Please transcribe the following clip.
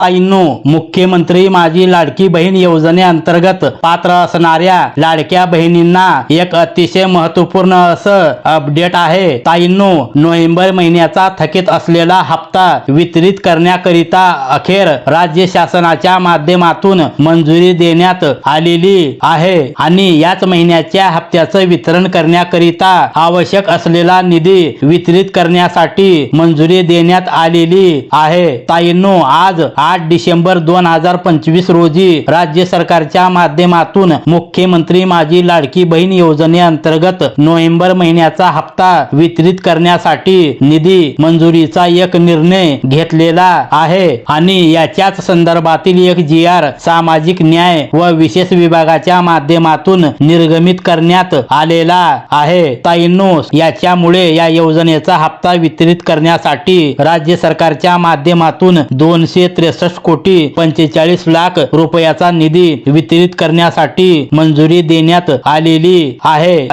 ताईंनो मुख्यमंत्री माझी लाडकी बहीण योजनेअंतर्गत पात्र असणाऱ्या लाडक्या बहिणींना एक अतिशय महत्त्वपूर्ण असं अपडेट आहे. ताईंनो नोव्हेंबर महिन्याचा थकीत असलेला हप्ता वितरित करण्याकरिता अखेर राज्य शासनाच्या माध्यमातून मंजुरी देण्यात आलेली आहे आणि याच महिन्याच्या हप्त्याचं वितरण करण्याकरिता आवश्यक असलेला निधी वितरित करण्यासाठी मंजुरी देण्यात आलेली आहे. ताईंनो आज आठ डिसेंबर दोन हजार पंचवीस रोजी राज्य सरकारच्या माध्यमातून मुख्यमंत्री माझी लाडकी बहीण योजनेअंतर्गत नोव्हेंबर महिन्याचा हप्ता वितरित करण्यासाठी निधी मंजुरीचा एक निर्णय घेतलेला आहे. आणि याच्याच संदर्भातील एक जी आर सामाजिक न्याय व विशेष विभागाच्या माध्यमातून निर्गमित करण्यात आलेला आहे. ताईनो याच्यामुळे या योजनेचा हप्ता वितरित करण्यासाठी राज्य सरकारच्या माध्यमातून दोनशे त्रेसष्ट कोटी पंचेचाळीस लाख रुपयाचा निधी वितरित करण्यासाठी मंजुरी देण्यात आलेली आहे.